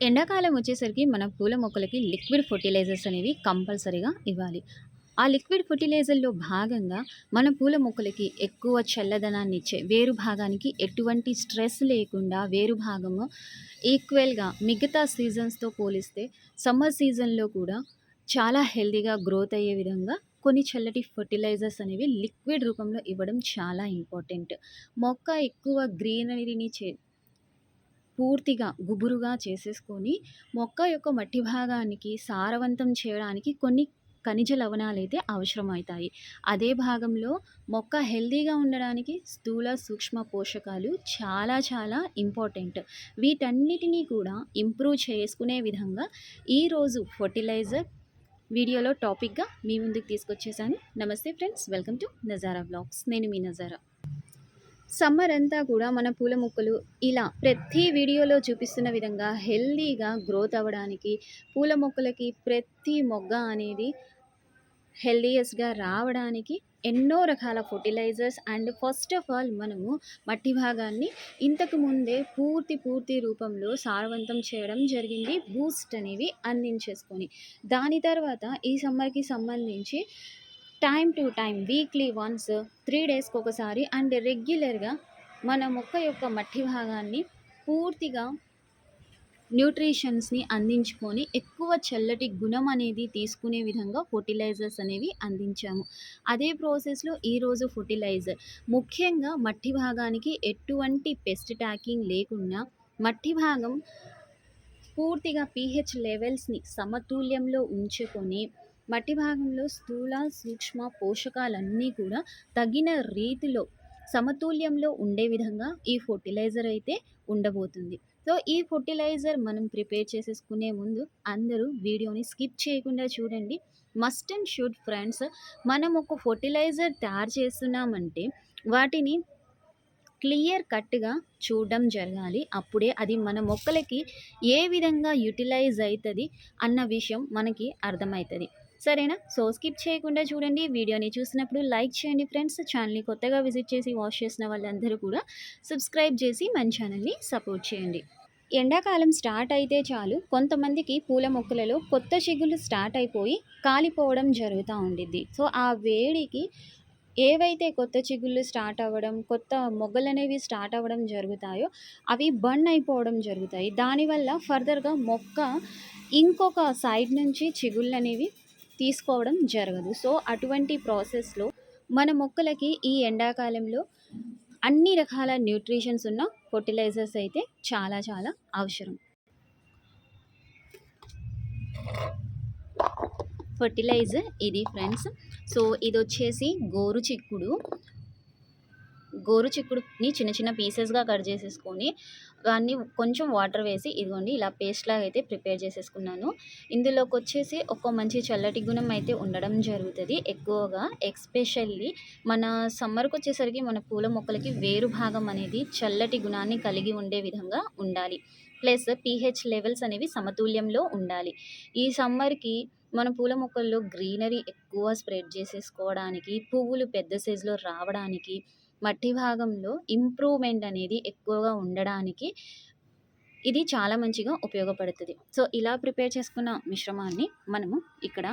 ఎండాకాలం వచ్చేసరికి మన పూల మొక్కలకి లిక్విడ్ ఫెర్టిలైజర్స్ అనేవి కంపల్సరీగా ఇవ్వాలి. ఆ లిక్విడ్ ఫెర్టిలైజర్‌లో భాగంగా మన పూల మొక్కలకి ఎక్కువ చల్లదనాన్నిచ్చే వేరు భాగానికి ఎటువంటి స్ట్రెస్ లేకుండా వేరు భాగము ఈక్వల్‌గా మిగతా సీజన్స్‌తో పోలిస్తే సమ్మర్ సీజన్‌లో కూడా చాలా హెల్తీగా గ్రోత్ అయ్యే విధంగా కొన్ని చల్లటి ఫెర్టిలైజర్స్ అనేవి లిక్విడ్ రూపంలో ఇవ్వడం చాలా ఇంపార్టెంట్. మొక్క ఎక్కువ గ్రీనరీని చే పూర్తిగా గుబురుగా చేసేసుకొని మొక్క యొక్క మట్టి భాగానికి సారవంతం చేయడానికి కొన్ని ఖనిజ లవణాలు అయితే అవసరమవుతాయి. అదే భాగంలో మొక్క హెల్తీగా ఉండడానికి స్థూల, సూక్ష్మ పోషకాలు చాలా చాలా ఇంపార్టెంట్. వీటన్నిటిని కూడా ఇంప్రూవ్ చేసుకునే విధంగా ఈరోజు ఫర్టిలైజర్ వీడియోలో టాపిక్‌గా మీ ముందుకు తీసుకొచ్చేసాను. నమస్తే friends welcome to Nazara blogs నేను మీ నజారా. సమ్మర్ అంతా కూడా మన పూల మొక్కలు ఇలా ప్రతి వీడియోలో చూపిస్తున్న విధంగా హెల్తీగా గ్రోత్ అవ్వడానికి పూల మొక్కలకి ప్రతి మొగ్గ అనేది హెల్దీయస్గా రావడానికి ఎన్నో రకాల fertilisers and first of all మనము మట్టి భాగాన్ని ఇంతకు ముందే పూర్తి పూర్తి రూపంలో సారవంతం చేయడం జరిగింది. బూస్ట్ అనేవి అందించేసుకొని. దాని తర్వాత ఈ సమ్మర్‌కి సంబంధించి time to time weekly once three డేస్‌కి ఒకసారి అండ్ రెగ్యులర్‌గా మన మొక్క యొక్క మట్టి భాగాన్ని పూర్తిగా న్యూట్రిషన్స్‌ని అందించుకొని ఎక్కువ చల్లటి గుణం అనేది తీసుకునే విధంగా ఫెర్టిలైజర్స్ అనేవి అందించాము. అదే ప్రాసెస్‌లో ఈరోజు ఫెర్టిలైజర్ ముఖ్యంగా మట్టి భాగానికి ఎటువంటి పెస్ట్ ట్యాకింగ్ లేకుండా మట్టి భాగం పూర్తిగా పీహెచ్ లెవెల్స్‌ని సమతుల్యంలో ఉంచుకొని మట్టి భాగంలో స్థూల, సూక్ష్మ పోషకాలన్నీ కూడా తగిన రీతిలో సమతుల్యంలో ఉండే విధంగా ఈ ఫర్టిలైజర్ అయితే ఉండబోతుంది. సో, ఈ ఫర్టిలైజర్ మనం ప్రిపేర్ చేసేసుకునే ముందు అందరూ వీడియోని స్కిప్ చేయకుండా చూడండి. మస్ట్ అండ్ షుడ్ ఫ్రెండ్స్ మనం ఒక ఫర్టిలైజర్ తయారు చేస్తున్నామంటే వాటిని క్లియర్ కట్‌గా చూడడం జరగాలి. అప్పుడే అది మన మొక్కలకి ఏ విధంగా యుటిలైజ్ అవుతుంది అన్న విషయం మనకి అర్థమవుతుంది సరేనా? సో, స్కిప్ చేయకుండా చూడండి. వీడియోని చూసినప్పుడు లైక్ చేయండి ఫ్రెండ్స్. ఛానల్ని కొత్తగా విజిట్ చేసి వాచ్ చేసిన వాళ్ళందరూ కూడా సబ్స్క్రైబ్ చేసి మన ఛానల్ని సపోర్ట్ చేయండి. ఎండాకాలం స్టార్ట్ అయితే చాలు కొంతమందికి పూల మొక్కలలో కొత్త చిగుళ్ళు స్టార్ట్ అయిపోయి కాలిపోవడం జరుగుతూ ఉండిద్ది. సో, ఆ వేడికి ఏవైతే కొత్త చిగుళ్ళు స్టార్ట్ అవ్వడం, కొత్త మొగ్గలు అనేవి స్టార్ట్ అవ్వడం జరుగుతాయో అవి బర్న్ అయిపోవడం జరుగుతాయి. దానివల్ల ఫర్దర్‌గా మొక్క ఇంకొక సైడ్ నుంచి చిగుళ్ళు అనేవి తీసుకోవడం జరగదు. సో, అటువంటి ప్రాసెస్‌లో మన మొక్కలకి ఈ ఎండాకాలంలో అన్ని రకాల న్యూట్రిషన్స్ ఉన్న ఫెర్టిలైజర్స్ అయితే చాలా చాలా అవసరం. ఫెర్టిలైజర్ ఇది ఫ్రెండ్స్. సో, ఇది వచ్చేసి గోరు చిక్కుడు. గోరు చిక్కుడుని చిన్న చిన్న పీసెస్‌గా కట్ చేసేసుకొని దాన్ని కొంచెం వాటర్ వేసి ఇదిగోండి ఇలా పేస్ట్ లాగా అయితే ప్రిపేర్ చేసేసుకున్నాను. ఇందులోకొచ్చేసి ఒక మంచి చల్లటి గుణం అయితే ఉండడం జరుగుతుంది ఎక్కువగా ఎక్స్పెషల్లీ మన సమ్మర్‌కొచ్చేసరికి మన పూల మొక్కలకి వేరు భాగం అనేది చల్లటి గుణాన్ని కలిగి ఉండే విధంగా ఉండాలి. ప్లస్ పీహెచ్ లెవెల్స్ అనేవి సమతుల్యంలో ఉండాలి. ఈ సమ్మర్‌కి మన పూల మొక్కల్లో గ్రీనరీ ఎక్కువ స్ప్రెడ్ చేసేసుకోవడానికి, పువ్వులు పెద్ద సైజులో రావడానికి, మట్టి భాగంలో ఇంప్రూవ్‌మెంట్ అనేది ఎక్కువగా ఉండడానికి ఇది చాలా మంచిగా ఉపయోగపడుతుంది సో, ఇలా ప్రిపేర్ చేసుకున్న మిశ్రమాన్ని మనము ఇక్కడ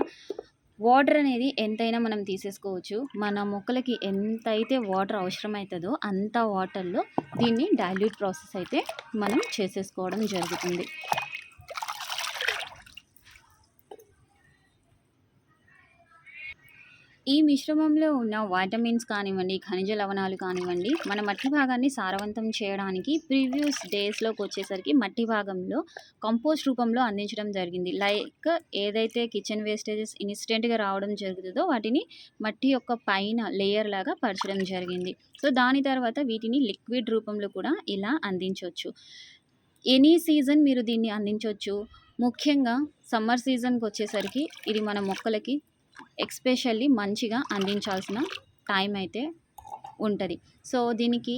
వాటర్ అనేది ఎంతైనా మనం తీసేసుకోవచ్చు. మన మొక్కలకి ఎంతైతే వాటర్ అవసరమవుతుందో అంత వాటర్‌లో దీన్ని డైల్యూట్ ప్రాసెస్ అయితే మనం చేసేసుకోవడం జరుగుతుంది. ఈ మిశ్రమంలో ఉన్న వైటమిన్స్ కానివ్వండి, ఖనిజ లవణాలు కానివ్వండి, మన మట్టి భాగాన్ని సారవంతం చేయడానికి ప్రీవియస్ డేస్‌లోకొచ్చేసరికి మట్టి భాగంలో కంపోస్ట్ రూపంలో అందించడం జరిగింది. లైక్ ఏదైతే కిచెన్ వేస్టేజెస్ ఇన్‌స్టెంట్‌గా రావడం జరుగుతుందో వాటిని మట్టి యొక్క పైన లేయర్ లాగా పరచడం జరిగింది. సో, దాని తర్వాత వీటిని లిక్విడ్ రూపంలో కూడా ఇలా అందించవచ్చు ఎనీ సీజన్ మీరు దీన్ని అందించవచ్చు ముఖ్యంగా సమ్మర్ సీజన్కి వచ్చేసరికి ఇది మన మొక్కలకి ఎక్స్పెషల్లీ మంచిగా అందించాల్సిన టైం అయితే ఉంటుంది. సో, దీనికి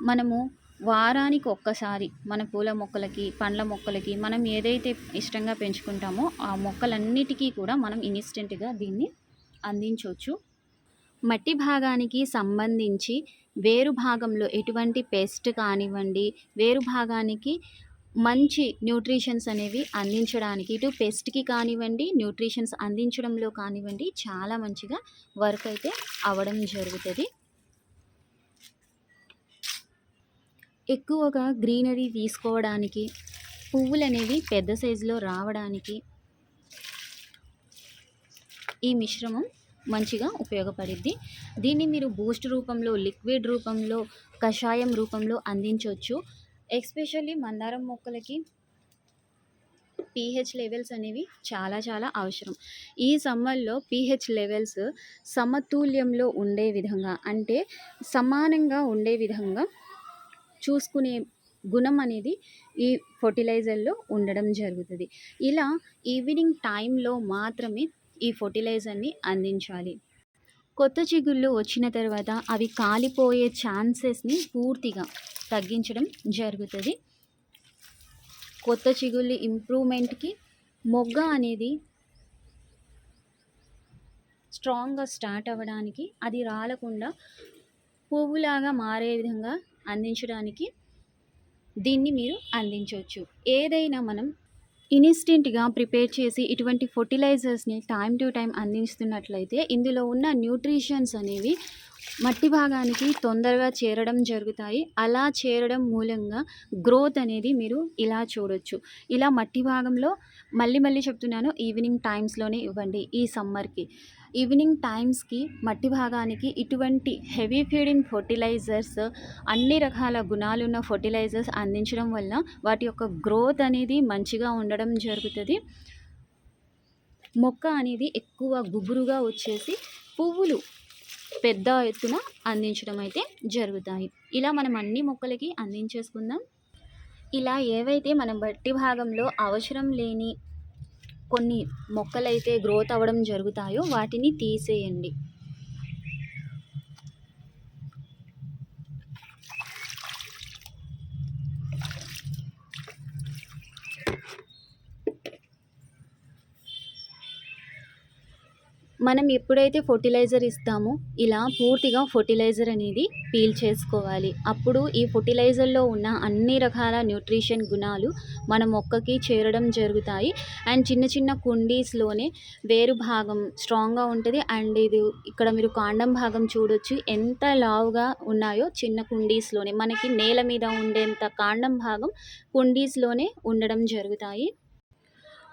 మనము వారానికి ఒక్కసారి మన పూల మొక్కలకి, పండ్ల మొక్కలకి మనం ఏదైతే ఇష్టంగా పెంచుకుంటామో ఆ మొక్కలన్నిటికీ కూడా మనం ఇన్‌స్టెంట్‌గా దీన్ని అందించవచ్చు మట్టి భాగానికి సంబంధించి వేరు భాగంలో ఎటువంటి పెస్ట్ కానివ్వండి, వేరు భాగానికి మంచి న్యూట్రిషన్స్ అనేవి అందించడానికి ఇటు పెస్ట్‌కి కానివ్వండి, న్యూట్రిషన్స్ అందించడంలో కానివ్వండి చాలా మంచిగా వర్క్ అయితే అవ్వడం జరుగుతుంది ఎక్కువగా గ్రీనరీ తీసుకోవడానికి, పువ్వులు అనేవి పెద్ద సైజులో రావడానికి ఈ మిశ్రమం మంచిగా ఉపయోగపడిద్ది. దీన్ని మీరు బూస్ట్ రూపంలో, లిక్విడ్ రూపంలో, కషాయం రూపంలో అందించవచ్చు ఎస్పెషల్లీ మందారం మొక్కలకి పీహెచ్ లెవెల్స్ అనేవి చాలా చాలా అవసరం. ఈ సమ్మర్‌లో పీహెచ్ లెవెల్స్ సమతుల్యంలో ఉండే విధంగా అంటే సమానంగా ఉండే విధంగా చూసుకునే గుణం అనేది ఈ ఫర్టిలైజర్లో ఉండడం జరుగుతుంది ఇలా ఈవినింగ్ టైంలో మాత్రమే ఈ ఫర్టిలైజర్ని అందించాలి. కొత్త చిగుళ్ళు వచ్చిన తర్వాత అవి కాలిపోయే ఛాన్సెస్‌ని పూర్తిగా తగ్గించడం జరుగుతుంది. కొత్త చిగుళ్ళు ఇంప్రూవ్‌మెంట్‌కి మొగ్గ అనేది స్ట్రాంగ్‌గా స్టార్ట్ అవ్వడానికి, అది రాలకుండా పువ్వులాగా మారే విధంగా అందించడానికి దీన్ని మీరు అందించవచ్చు. ఏదైనా మనం ఇన్స్టెంట్గా ప్రిపేర్ చేసి ఇటువంటి ఫర్టిలైజర్స్ని టైం టు టైం అందిస్తున్నట్లయితే ఇందులో ఉన్న న్యూట్రిషన్స్ అనేవి మట్టి భాగానికి తొందరగా చేరడం జరుగుతాయి. అలా చేరడం మూలంగా గ్రోత్ అనేది మీరు ఇలా చూడొచ్చు. ఇలా మట్టి భాగంలో మళ్ళీ మళ్ళీ చెప్తున్నాను ఈవినింగ్ టైమ్స్‌లోనే ఇవ్వండి ఈ సమ్మర్‌కి. ఈవినింగ్ టైమ్స్‌కి మట్టి భాగానికి ఇటువంటి హెవీ ఫీడింగ్ ఫర్టిలైజర్స్ అన్ని రకాల గుణాలున్న ఫర్టిలైజర్స్ అందించడం వల్ల వాటి యొక్క గ్రోత్ అనేది మంచిగా ఉండడం జరుగుతుంది మొక్క అనేది ఎక్కువ గుబురుగా వచ్చేసి పువ్వులు పెద్ద ఎత్తున అందించడం అయితే జరుగుతాయి. ఇలా మనం అన్ని మొక్కలకి అందించేసుకుందాం. ఇలా ఏవైతే మనం మట్టి భాగంలో అవసరం లేని కొన్ని మొక్కలైతే గ్రోత్ అవ్వడం జరుగుతాయో వాటిని తీసేయండి. మనం ఎప్పుడైతే ఫెర్టిలైజర్ ఇస్తామో ఇలా పూర్తిగా ఫర్టిలైజర్ అనేది పీల్ చేసుకోవాలి. అప్పుడు ఈ ఫర్టిలైజర్లో ఉన్న అన్ని రకాల న్యూట్రిషన్ గుణాలు మన మొక్కకి చేరడం జరుగుతాయి. అండ్ చిన్న చిన్న కుండీస్‌లోనే వేరు భాగం స్ట్రాంగ్‌గా ఉంటుంది అండ్ ఇది ఇక్కడ మీరు కాండం భాగం చూడొచ్చు. ఎంత లావుగా ఉన్నాయో చిన్న కుండీస్‌లోనే మనకి నేల మీద ఉండేంత కాండం భాగం కుండీస్‌లోనే ఉండడం జరుగుతాయి.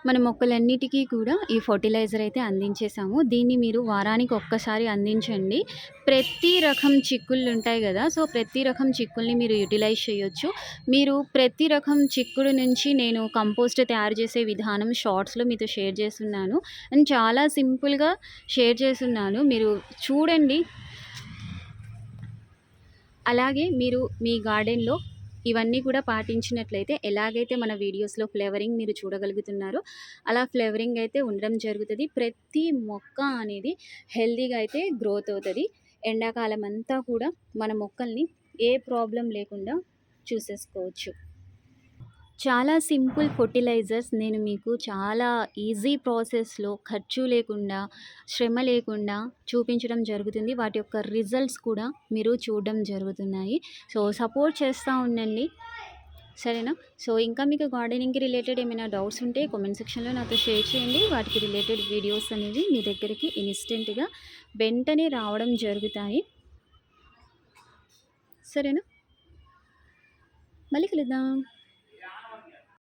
మన మొక్కలన్నిటికీ కూడా ఈ ఫర్టిలైజర్ అయితే అందించేసాము. దీన్ని మీరు వారానికి ఒక్కసారి అందించండి. ప్రతి రకం చిక్కుళ్ళు ఉంటాయి కదా సో, ప్రతి రకం చిక్కుల్ని మీరు యుటిలైజ్ చేయొచ్చు. మీరు ప్రతి రకం చిక్కుడు నుంచి నేను కంపోస్ట్ తయారు చేసే విధానం షార్ట్స్‌లో మీతో షేర్ చేస్తున్నాను అండ్ చాలా సింపుల్‌గా షేర్ చేస్తున్నాను మీరు చూడండి. అలాగే మీరు మీ గార్డెన్‌లో ఇవన్నీ కూడా పాటించినట్లయితే ఎలాగైతే మన వీడియోస్‌లో ఫ్లేవరింగ్ మీరు చూడగలుగుతున్నారో అలా ఫ్లేవరింగ్ అయితే ఉండడం జరుగుతుంది ప్రతి మొక్క అనేది హెల్తీగా అయితే గ్రోత్ అవుతుంది ఎండాకాలం అంతా కూడా మన మొక్కల్ని ఏ ప్రాబ్లం లేకుండా చూసేసుకోవచ్చు. చాలా సింపుల్ ఫర్టిలైజర్స్ నేను మీకు చాలా ఈజీ ప్రాసెస్‌లో ఖర్చు లేకుండా, శ్రమ లేకుండా చూపించడం జరుగుతుంది. వాటి యొక్క రిజల్ట్స్ కూడా మీరు చూడడం జరుగుతున్నాయి. సో, సపోర్ట్ చేస్తూ ఉండండి. సరేనా? సో, ఇంకా మీకు గార్డెనింగ్‌కి రిలేటెడ్ ఏమైనా డౌట్స్ ఉంటే కామెంట్ సెక్షన్‌లో నాతో షేర్ చేయండి. వాటికి రిలేటెడ్ వీడియోస్ అనేవి మీ దగ్గరికి ఇన్స్టెంట్గా వెంటనే రావడం జరుగుతాయి. సరేనా? మళ్ళీ కలుద్దాం.